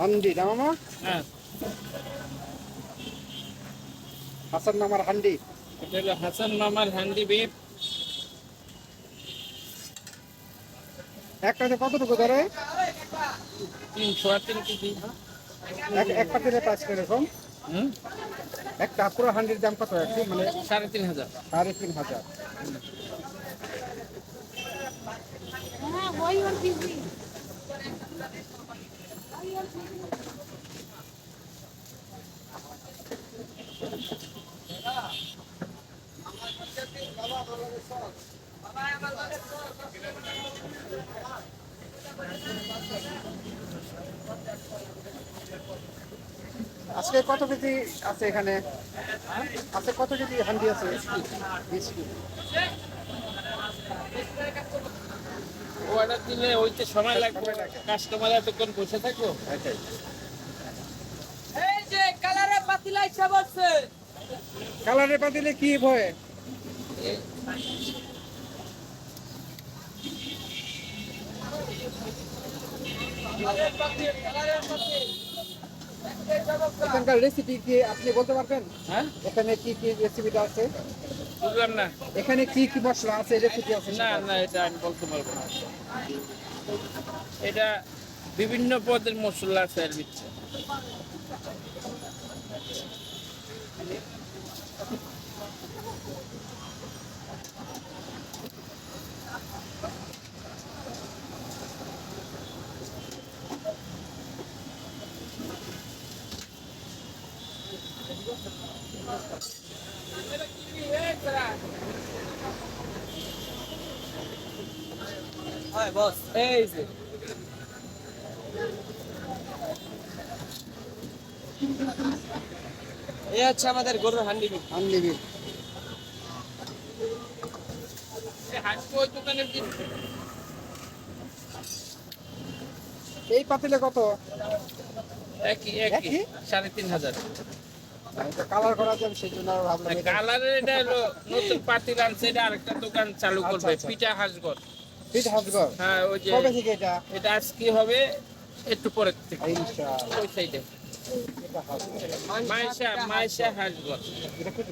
হান্ডি না মামা? হ্যাঁ। হাসান মামার হান্ডি। এটা হলো হাসান মামার হ্যান্ডি বিপ একটাতে কতটুকু ধরে? তিনশো আর তিন কেজি। এক এক পাতিলে প্রাইস কীরকম একটা পুরো হান্ডির দাম কত একটু মানে সাড়ে তিন হাজার। সাড়ে তিন হাজার। হ্যাঁ আজকে কত কেজি আছে এখানে? আছে কত কেজি হান্ডি আছে? বিশ অর্ডার দিলে ওইতে সময় লাগবে কাস্টমার এতক্ষণ বসে থাকব এই যে কালারে পাতিলা ইচ্ছা বলছে। কালারে পাতিলে কি ভয়? এখানকার রেসিপি কি আপনি বলতে পারবেন? হ্যাঁ? এখানে কি কি রেসিপিটা আছে? বুঝলাম না এখানে কি কি মশলা আছে রেসিপি আছে না না এটা আমি বলতে পারব না এটা বিভিন্ন পদের মশলা আছে এর ভিতরে হয় বস এই যে এই হচ্ছে আমাদের গরুর হান্ডি বিল। দোকানের দিন- এই পাতিলে কত? একই। একই? সাড়ে তিন হাজার। কালার করা যাবে সেই জন্য ভাবলাম কালারের এটা হলো নতুন পাতি আনছে এটা আরেকটা দোকান চালু আচ্ছা, করবে আচ্ছা। পিঠা হাঁসগর পিঠ হাসগর হ্যাঁ ওই যে কবে থেকে এটা? হবে একটু পরে থেকে। ইনশাআল্লাহ ওই সাইডে। মাইশা মাইশা হাঁসগর এটা কি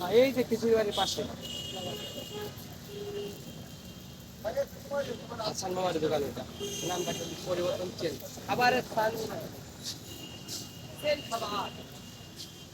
হ্যাঁ, এই যে খিচুড়ি বাড়ির পাশে। হাসান মামার দোকান এটা। নামটা পরিবর্তন চেঞ্জ। আবার স্থান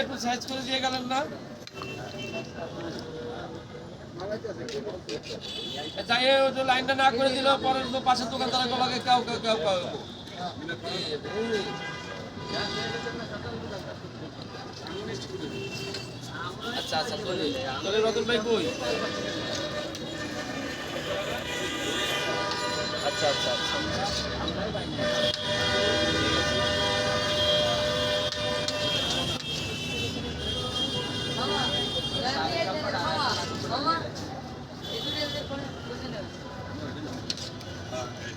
একটু সাইজ করে দিয়ে গেলেন না যে লাইনটা না করে দিল পরে তো পাশের দোকানদার গলাকে কাউ কাউ কাউ কাউ আচ্ছা আচ্ছা রতন ভাই কই? আচ্ছা আচ্ছা আচ্ছা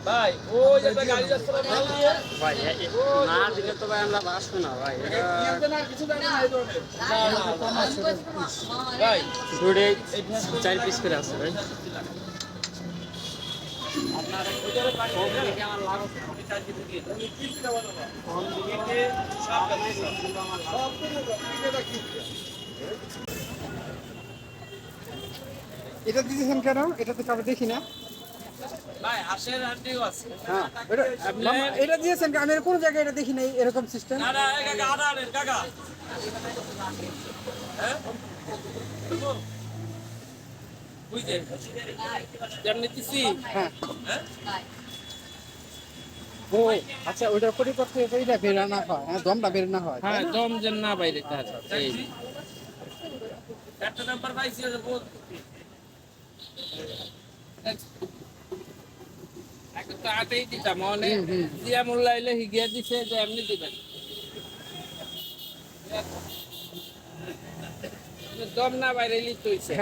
ভাই ওই একটা গাড়ি যাচ্ছে ভাই না দিলে তো ভাই আমরা বাসবো না ভাই ভাই চার পিস করে আছে ভাই এটা দিয়েছেন কেন? এটা তো কাউকে দেখি না। হ্যাঁ এটা দিয়েছেন? আমি কোন জায়গায় এটা দেখি নাই এরকম সিস্টেম কাকা আটা আনেন কাকা হ্যাঁ বুঝলেন? যেমনি দিছি হ্যাঁ। ও আচ্ছা ওইটার পরিবর্তে এইটা বের না হয় হ্যাঁ দমটা বের না হয় হ্যাঁ দম যেন না বাইরে তার এই একটা নাম্বার পাইছি ওটা বল এখন তো আটেই দিতাম অনেক হুম, হুম। মোল্লা এলে হিগিয়া দিছে যে এমনি দিবেন। দম না বাইরে লিত হইছে।